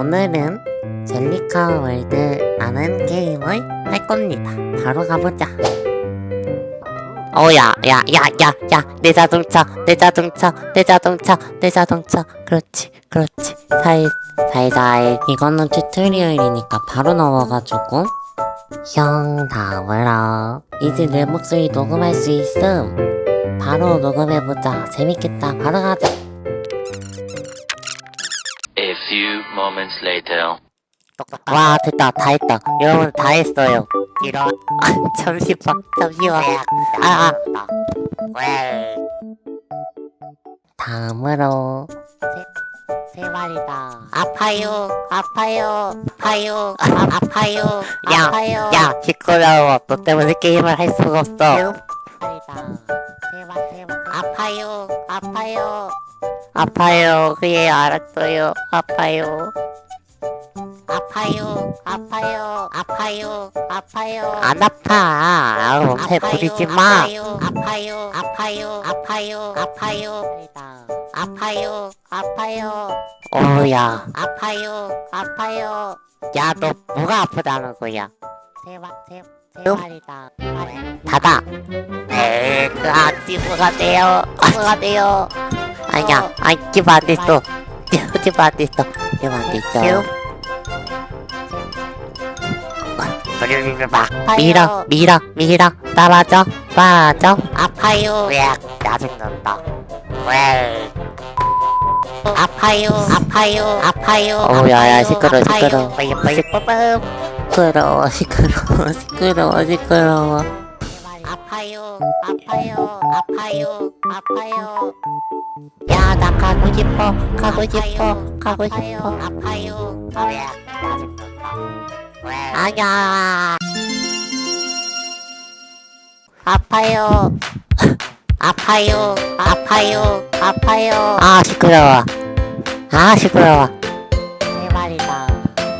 오늘은 젤리카 월드라는 게임을 할 겁니다. 바로 가보자. 어야, 야, 야, 야, 야, 내 자동차, 내 자동차, 내 자동차, 내 자동차. 그렇지, 그렇지. 살, 살살. 이거는 튜토리얼이니까 바로 넘어가지고. 형, 다음으로. 이제 내 목소리 녹음할 수 있음. 바로 녹음해보자. 재밌겠다. 바로 가자. A few moments later. 와 됐다. 다 했다. 여러분 다 했어요. 이런 잠시만 잠시만 아, 아. 다음으로. 세, 세 마리다. 아파요 아파요 아파요 아, 아파요 야, 아파요. 야 시끄러워 너 때문에 게임을 할 수가 없어. 세 마리다. 세 마, 세 마. 아파요 아파요 아파요 그예 알았어요 아파요 아파요, 아파요, 아파요, 아파요. 안 아파. 아우, 배 부리지 마. 아파요, 아파요, 아파요, 아파요, 아파요. 아파요, 아파요. 오야. 아파요, 아파요. 야, 너 뭐가 아프다는 거야? 세, 세 마리다. 닫아. 에, 아, 띠부가 돼요. 띠부가 돼요. 아니야, 아이, 띠부 안 됐어. 띠부 안 됐어. 띠부 안 됐어. 밀어 밀어 밀어 떨어져 떨어져 아파요. 왜 짜증난다? 왜? 아파요. 아파요. 아파요. 오야야 시끄러 시끄러 빠밤 시끄러워 시끄러워 시끄러워 시끄러워 아파요 아파요 아파요 아파요. 야 나 가고 싶어 가고 싶어 가고 싶어. 아파요 왜? 아야. 아파요 아파요 아파요 아파요. 아 시끄러워. 아 시끄러워. 세 마리다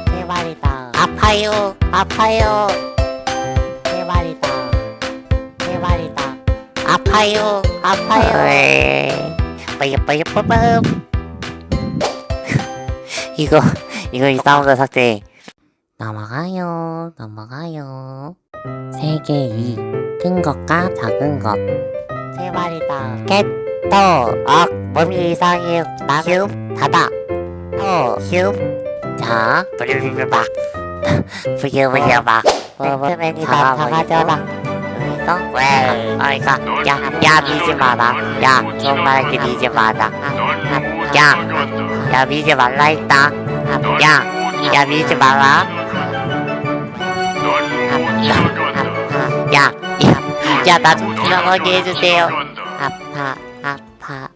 세 마리다. 아파요 아파요 세 마리다 아파요 아파요 빠이 빠이 빠밤 이거 이거 이 사운드 삭제 넘어가요, 넘어가요. 세개 이. 큰 것과 작은 것. 세 마리다. 캣도, 억, 몸이 이상해요. 나, 휴, 닫아. 또, 휴. 자, 부리부리박. 부리부리박. 벤트맨이다, 다 가져라. 여기서, 왜, 어이가, 야, 야, 미지 마라. 야, 정말 미지 마라. 야, 야, 미지 말라 했다. 야, 야, 미지 마라. 야, 야, 야, 나좀 들어가게 해주세요. 아파, 아파.